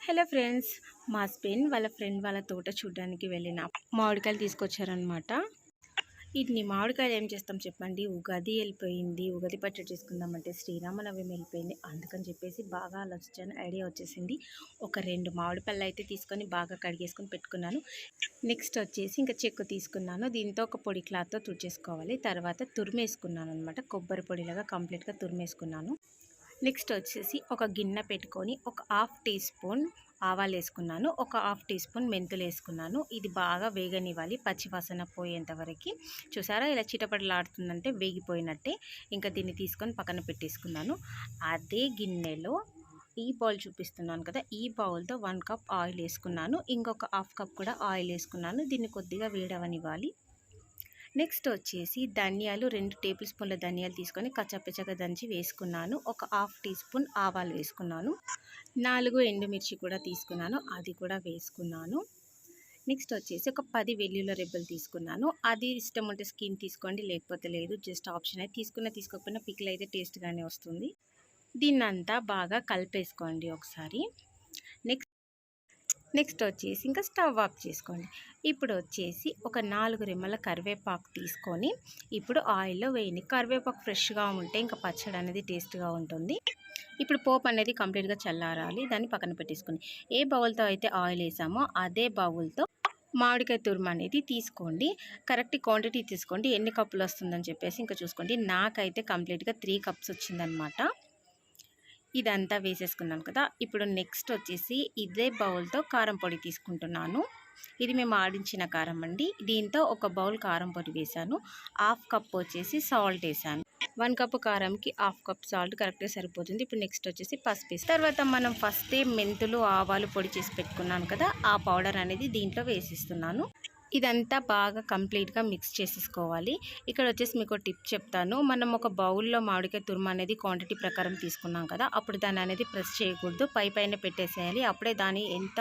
Hello friends మా Spain వాళ్ళ friend వాళ్ళ తోట చూడడానికి వెళ్ళిన మామిడికాయలు తీసుకొచ్చారనమాట వీటిని మామిడికాయలు ఏం చేస్తాం చెప్పండి? ఉగాది వెళ్ళిపోయింది. ఉగాది పచ్చడి చేసుకుందామంటే శ్రీరామనవమి వెళ్ళిపోయింది. అందుకని చెప్పేసి బాగా ఆలోచించాను. ఐడియా వచ్చేసింది. ఒక రెండు మామిడి పళ్ళు అయితే తీసుకొని బాగా కడిగేసుకొని పెట్టుకున్నాను. నెక్స్ట్ వచ్చేసి ఇంకా చెక్కు తీసుకున్నాను. దీంతో ఒక పొడి క్లాత్తో తుడిచేసుకోవాలి. తర్వాత తురిమేసుకున్నాను అనమాట కొబ్బరి పొడిలాగా కంప్లీట్గా తురిమేసుకున్నాను. నెక్స్ట్ వచ్చేసి ఒక గిన్నె పెట్టుకొని ఒక హాఫ్ టీ స్పూన్ ఆవాలు వేసుకున్నాను. ఒక హాఫ్ టీ స్పూన్ మెంతులు వేసుకున్నాను. ఇది బాగా వేగనివ్వాలి పచ్చివాసన పోయేంత వరకు. చూసారా ఇలా చిటపటలాడుతుందంటే వేగిపోయినట్టే. ఇంకా దీన్ని తీసుకొని పక్కన పెట్టేసుకున్నాను. అదే గిన్నెలో ఈ బౌల్ చూపిస్తున్నాను కదా. ఈ బౌల్తో వన్ కప్ ఆయిల్ వేసుకున్నాను. ఇంకొక హాఫ్ కప్ కూడా ఆయిల్ వేసుకున్నాను. దీన్ని కొద్దిగా వేడవనివ్వాలి. నెక్స్ట్ వచ్చేసి ధనియాలు రెండు టేబుల్ స్పూన్ల ధనియాలు తీసుకొని కచ్చపచ్చగా దంచి వేసుకున్నాను. ఒక హాఫ్ టీ స్పూన్ ఆవాలు వేసుకున్నాను. నాలుగు ఎండుమిర్చి కూడా తీసుకున్నాను. అది కూడా వేసుకున్నాను. నెక్స్ట్ వచ్చేసి ఒక పది వెల్లుల రెబ్బలు తీసుకున్నాను. అది ఇష్టం ఉంటే స్కిన్ తీసుకోండి లేకపోతే లేదు. జస్ట్ ఆప్షన్ అయితే తీసుకున్న తీసుకోకపోయినా పిక్లు అయితే టేస్ట్గానే వస్తుంది. దీన్నంతా బాగా కలిపేసుకోండి ఒకసారి. నెక్స్ట్ వచ్చేసి ఇంకా స్టవ్ ఆఫ్ చేసుకోండి. ఇప్పుడు వచ్చేసి ఒక నాలుగు రెమ్మల కరివేపాకు తీసుకొని ఇప్పుడు ఆయిల్లో వేయండి. కరివేపాకు ఫ్రెష్గా ఉంటే ఇంకా పచ్చడి అనేది టేస్ట్గా ఉంటుంది. ఇప్పుడు పోపు అనేది కంప్లీట్గా చల్లారాలి. దాన్ని పక్కన పెట్టేసుకుని ఏ బౌల్తో అయితే ఆయిల్ వేసామో అదే బౌల్తో మామిడికాయ తురుము అనేది తీసుకోండి. కరెక్ట్ క్వాంటిటీ తీసుకోండి. ఎన్ని కప్పులు వస్తుందని చెప్పేసి ఇంకా చూసుకోండి. నాకైతే కంప్లీట్గా త్రీ కప్స్ వచ్చిందనమాట ఇదంతా వేసేసుకున్నాను కదా. ఇప్పుడు నెక్స్ట్ వచ్చేసి ఇదే బౌల్తో కారం పొడి తీసుకుంటున్నాను. ఇది మేము ఆడించిన కారం అండి. దీంతో ఒక బౌల్ కారం పొడి వేసాను హాఫ్ కప్ వచ్చేసి సాల్ట్ వేసాను వన్ కప్ కారంకి హాఫ్ కప్ సాల్ట్ కరెక్ట్గా సరిపోతుంది. ఇప్పుడు నెక్స్ట్ వచ్చేసి పసుపు వేసి తర్వాత మనం ఫస్టే మెంతులు ఆవాలు పొడి చేసి పెట్టుకున్నాను కదా. ఆ పౌడర్ అనేది దీంట్లో వేసిస్తున్నాను. ఇదంతా బాగా కంప్లీట్గా మిక్స్ చేసేసుకోవాలి. ఇక్కడ వచ్చేసి మీకు టిప్ చెప్తాను. మనం ఒక బౌల్లో మామిడికాయ తురుము అనేది క్వాంటిటీ ప్రకారం తీసుకున్నాం కదా అప్పుడు దాన్ని అనేది ప్రెస్ చేయకూడదు. పై పైన పెట్టేసేయాలి. అప్పుడే దాని ఎంత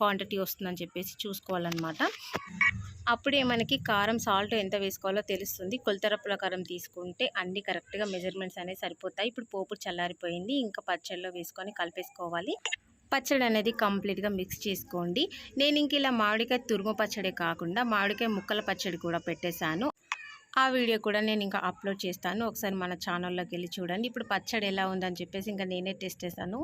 క్వాంటిటీ వస్తుందని చెప్పేసి చూసుకోవాలన్నమాట. అప్పుడే మనకి కారం సాల్ట్ ఎంత వేసుకోవాలో తెలుస్తుంది. కొలతర ప్రకారం తీసుకుంటే అన్ని కరెక్ట్గా మెజర్మెంట్స్ అనేవి సరిపోతాయి. ఇప్పుడు పోపు చల్లారిపోయింది. ఇంకా పచ్చళ్ళలో వేసుకొని కలిపేసుకోవాలి. పచ్చడి అనేది కంప్లీట్గా మిక్స్ చేసుకోండి. నేను ఇంక ఇలా మామిడికాయ తురుము పచ్చడి కాకుండా మామిడికాయ ముక్కల పచ్చడి కూడా పెట్టేశాను. ఆ వీడియో కూడా నేను ఇంకా అప్లోడ్ చేస్తాను. ఒకసారి మన ఛానల్లోకి వెళ్ళి చూడండి. ఇప్పుడు పచ్చడి ఎలా ఉందని చెప్పేసి ఇంకా నేనే టెస్ట్ చేశాను.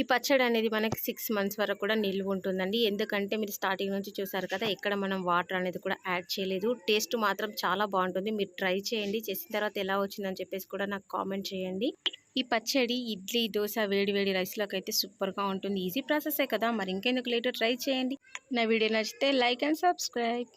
ఈ పచ్చడి అనేది మనకి సిక్స్ మంత్స్ వరకు కూడా నిల్వ ఉంటుందండి. ఎందుకంటే మీరు స్టార్టింగ్ నుంచి చూసారు కదా ఎక్కడ మనం వాటర్ అనేది కూడా యాడ్ చేయలేదు. టేస్ట్ మాత్రం చాలా బాగుంటుంది. మీరు ట్రై చేయండి. చేసిన తర్వాత ఎలా వచ్చిందని చెప్పేసి కూడా నాకు కామెంట్ చేయండి. ఈ పచ్చడి ఇడ్లీ దోశ వేడి వేడి రైస్లోకి అయితే సూపర్గా ఉంటుంది. ఈజీ ప్రాసెసే కదా. మరి ఇంకెందుకు లేటు ట్రై చేయండి. నా వీడియో నచ్చితే లైక్ అండ్ సబ్స్క్రైబ్.